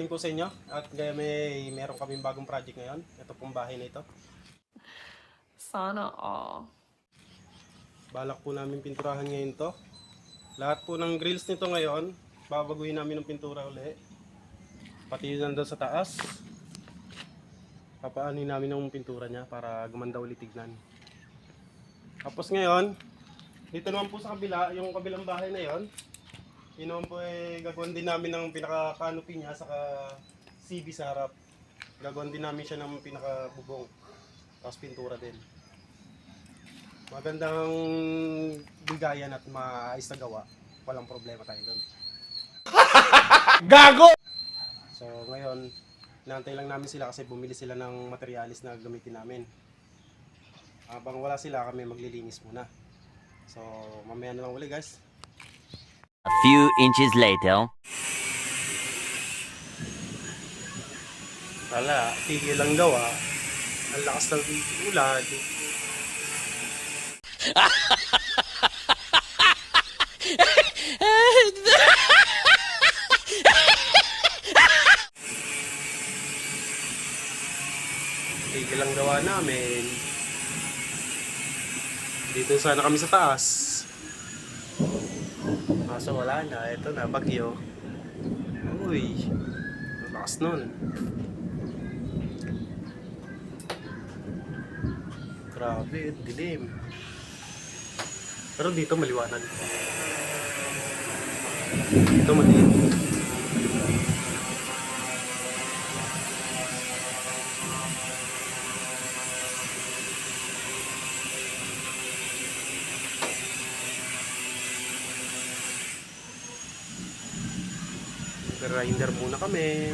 morning po sa inyo. At kaya may meron kaming bagong project ngayon. Ito pong bahay na ito. Sana all. Balak po namin pinturahan ngayon to. Lahat po ng grills nito ngayon, babaguhin namin ng pintura uli. Pati yun nandun sa taas. Papaanin namin ng pintura niya para gumanda ulit tignan. Tapos ngayon, dito naman po sa kabila, yung kabilang bahay na yon, yun po eh, gagawin din namin ng pinaka-canopy niya, saka CB sa harap. Gagawin din namin siya ng pinaka-bubong. Tapos pintura din. Magandang bigayan at maayos na gawa. Walang problema tayo doon. Gago! So ngayon, naantay lang namin sila kasi bumili sila ng materialis na gamitin namin. Habang wala sila, kami maglilinis muna. So mamaya na lang uli guys. A few inches later. Wala, tigil lang gawa. Ang lakas ng ulan. Tigil lang gawa namin. Dito sana kami sa taas. Kaso wala na. Ito na, bagyo. Uy, lakas nun. Grabe, dilim. Pero dito maliwanag. Dito madilim. Grinder muna kami.